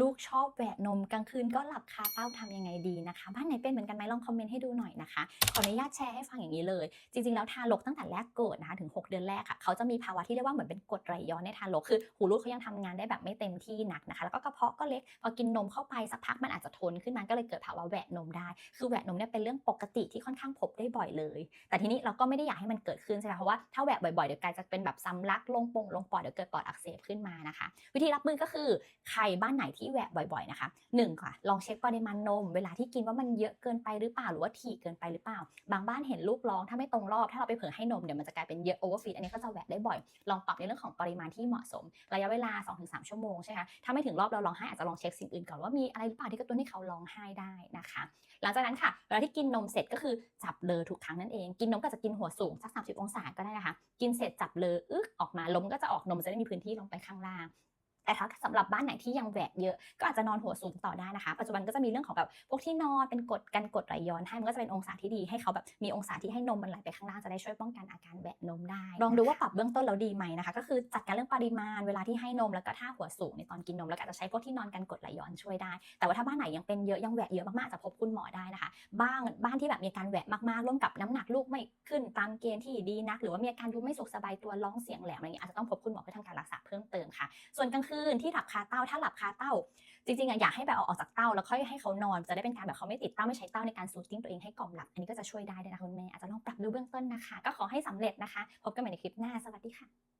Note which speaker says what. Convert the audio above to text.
Speaker 1: ลูกชอบแหวะนมกลางคืนก็หลับคาเต้าทำยังไงดีนะคะบ้านไหนเป็นเหมือนกันไหมลองคอมเมนต์ให้ดูหน่อยนะคะขออนุญาตแชร์ให้ฟังอย่างนี้เลย จริงๆแล้วทารกตั้งแต่แรกเกิดนะคะถึง 6 เดือนแรกอะเขาจะมีภาวะที่เรียกว่าเหมือนเป็นกรดไหลย้อนในทารกคือหูรูดเขายังทำงานได้แบบไม่เต็มที่นักนะคะ แล้วก็กระเพาะก็เล็กพอกินนมเข้าไปสักพักมันอาจจะทนขึ้นมาก็เลยเกิดภาวะแหวะนมได้ คือแหวะนมเนี่ยเป็นเรื่องปกติที่ค่อนข้างพบได้บ่อยเลย แต่ทีนี้เราก็ไม่ได้อยากให้มันเกิดขึ้นใช่ไหมเพราะว่าถ้าแหวะบ่อยๆเดี๋ยวกลายจะเป็นแบบซ้ำลักลงปงลงปอดเดี๋ยวเกิดปอดอักเสบขึ้นมานะคะ วิธีรับมือก็คือใครบ้านไหนทแหวะบ่อยๆนะคะหนึ่งค่ะลองเช็คปริมาณนม เวลาที่กินว่ามันเยอะเกินไปหรือเปล่าหรือว่าถี่เกินไปหรือเปล่า บางบ้านเห็นลูกร้องถ้าไม่ตรงรอบถ้าเราไปเผลอให้นมเดี๋ยวมันจะกลายเป็นเยอะโอเวอร์ฟีดอันนี้ก็จะแหวะได้บ่อย ลองปรับในเรื่องของปริมาณที่เหมาะสม ระยะเวลา 2-3 ชั่วโมงใช่ไหมคะถ้าไม่ถึงรอบเราร้องไห้อาจจะลองเช็คสิ่งอื่นก่อนว่ามีอะไรหรือเปล่าที่กระตุ้นให้เขาร้องไห้ได้นะคะ หลังจากนั้นค่ะเวลาที่กินนมเสร็จก็คือจับเลอทุกครั้งนั่นเอง กินนมก็จะกินหัวสูงสัก30 องศาก็ได้นะคะ กินเสร็จจับเลออึกออกมาลมก็จะออกนมจะได้มีพื้นที่ลงไปข้างล่าง แต่ถ้าสำหรับบ้านไหนที่ยังแหวกเยอะ ก็อาจจะนอนหัวสูงต่อได้นะคะ ปัจจุบันก็จะมีเรื่องของแบบพวกที่นอนเป็นกดกันกดไหลย้อนให้มันก็จะเป็นองศาที่ดีให้เขาแบบมีองศาที่ให้นมมันไหลไปข้างล่างจะได้ช่วยป้องกันอาการแหวกนมได้ลองดูว่าปรับเบื้องต้นแล้วดีไหมนะคะก็คือจัดการเรื่องปริมาณเวลาที่ให้นมแล้วก็ท่าหัวสูงในตอนกินนมแล้วก็อาจจะใช้พวกที่นอนกันกดไหลย้อนช่วยได้ แต่ว่าถ้าบ้านไหนยังเป็นเยอะยังแหวกเยอะมากๆอาจจะพบคุณหมอได้นะคะ บ้างบ้านที่แบบมีอาการแหวะมากๆร่วมกับน้ำหนักลูกไม่ขึ้นตามเกณฑ์ที่ดีนัก หรือว่ามีอาการดูไม่สุขสบายตัวร้องเสียงแหลมอะไรอย่างเงี้ยอาจจะต้องพบคุณหมอเพื่อทำการรักษาเพิ่มเติมค่ะส่วนกลางคืนที่หลับคาเต้า ถ้าหลับคาเต้า จริงๆอะอยากให้แบบเอาออกจากเต้าแล้วค่อยให้เขานอน จะได้เป็นการแบบเขาไม่ติดเต้าไม่ใช้เต้าในการซูตติ้งตัวเองให้กล่อมหลับ อันนี้ก็จะช่วยได้ด้วยนะคะคุณแม่อาจจะลองปรับดูเบื้องต้นนะคะ ก็ขอให้สำเร็จนะคะ พบกันใหม่ในคลิปหน้า สวัสดีค่ะ